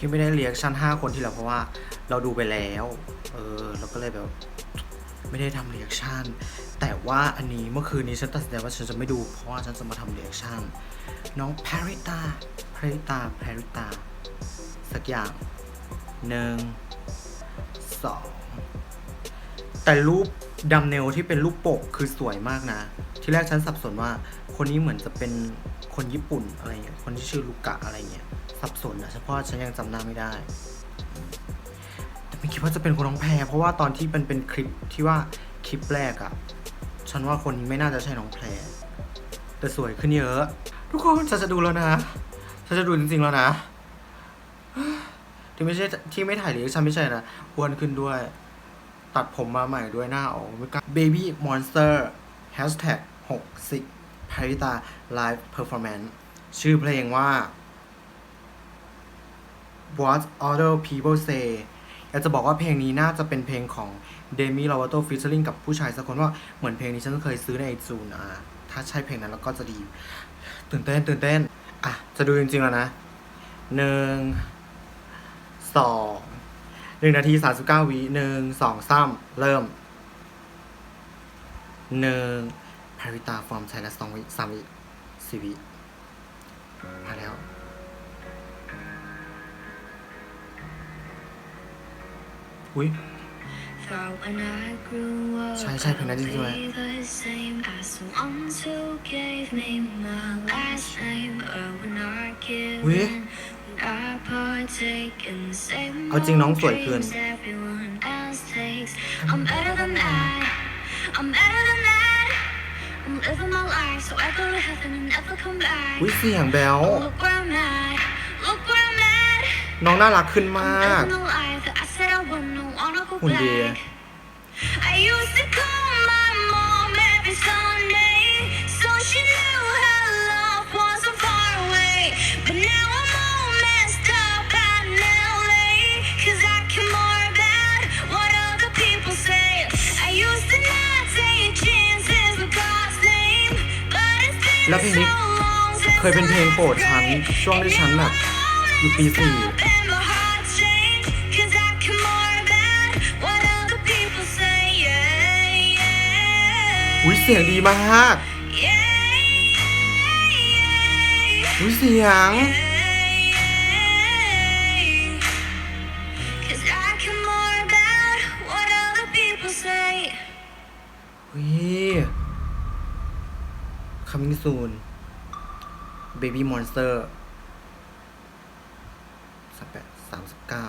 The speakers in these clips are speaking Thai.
ที่ไม่ได้เรียกชั่น5คนที่แล้วเพราะว่าเราดูไปแล้ว เออเราก็เลยแบบไม่ได้ทำเรียกชั่นแต่ว่าอันนี้เมื่อคืนนี้ฉันตัดสินใจว่าฉันจะไม่ดูเพราะว่าฉันจะมาทำเรียกชั่นน้องแพริตาแพริตาแพริตาสักอย่างหนึ่งสองแต่รูป ดัมเนลที่เป็นรูปปกคือสวยมากนะ ที่แรกฉันสับสนว่า คนนี้เหมือนจะเป็นคนญี่ปุ่นอะไรเงี้ยคนที่ชื่อลูกะอะไรเงี้ยสับสนอะเฉพาะฉันยังจำหน้าไม่ได้แต่ไม่คิดว่าจะเป็นคนน้องแพรเพราะว่าตอนที่เป็นเป็นคลิปที่ว่าคลิปแรกอะฉันว่าคนนี้ไม่น่าจะใช่น้องแพรแต่สวยขึ้นเยอะ ทุกคนฉันจะดูแล้วนะฉันจะดูจริงๆแล้วนะที่ไม่ใช่ที่ไม่ถ่ายหรือฉันไม่ใช่นะวนขึ้นด้วย ตัดผมมาใหม่ด้วยหน้าออกไม่กล้า Baby Monster Hashtag 60 p a r i t a Live Performance ชื่อเพลงว่า What Other People Say อยากจะบอกว่าเพลงนี้น่าจะเป็นเพลงของ Demi Lovato featuring กับผู้ชายสักคนว่าเหมือนเพลงนี้ฉันเคยซื้อในไอจูนอะถ้าใช่เพลงนั้นแล้วก็จะดี ตื่นเต้นตื่นเต้น อะ จะดูจริงๆแล้วนะหนึ่งสอง หนึ่งนาทีสามสิบเก้าวิหนึ่งสองสามเริ่มหนึ่งพาริตาฟอร์มไทยละสองวิสามวิสี่วิมาแล้วอุ้ย Thought when I grew up, ใช่ใช่เพลงนั้นจริงๆด้วย I'd be the same as the ones who gave me my last name. But when I give อุ๊ย in, when I partake in the same เอาจริงน้องสวยขึ้น dreams everyone else takes. I'm better than that. I'm better than that. I'm living my life so I go to heaven and never come back. อุ้ยเสียงแบล Oh, look where I'm at. Look where I'm at. น้องน่ารักขึ้นม I'm าก living the life that I said I wouldn't wanna go หุ่นดี แล้วเพลงนี้เคยเป็นเพลงโปรดฉันช่วงที่ฉันแบบอยู่ปีสี่วิเสียงดีมากวิเสียงอุ้ care more about what other people say. อุ้ย coming soon baby monster สักแปดสามสิบเก้า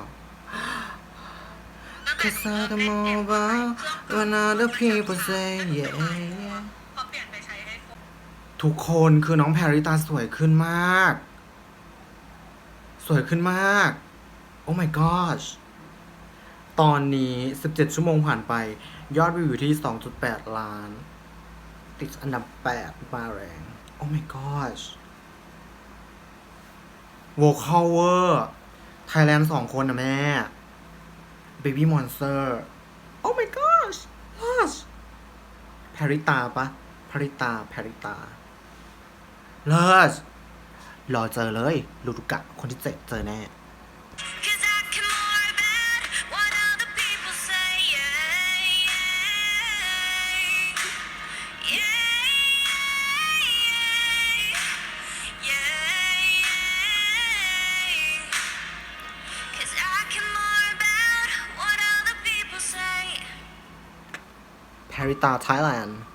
Cause I can more about what other people say yeah yeah ทุกคนคือน้องแพรริตาสวยขึ้นมาก สวยขึ้นมาก โอ้ my gosh ตอนนี้ 17 ชั่วโมงผ่านไป ยอดวิวอยู่ที่ 2.8 ล้าน ติดอันดับ 8 มาแรง โอ้ my gosh vocal wer Thailand สองคนนะแม่ baby monster โอ้ my gosh gosh แพริตาปะพริตาแพริตาเลิศรอเจอเลย ลูรุกะคนที่เจ็ดเจอแน่ about what other people say. แพริตา Thailand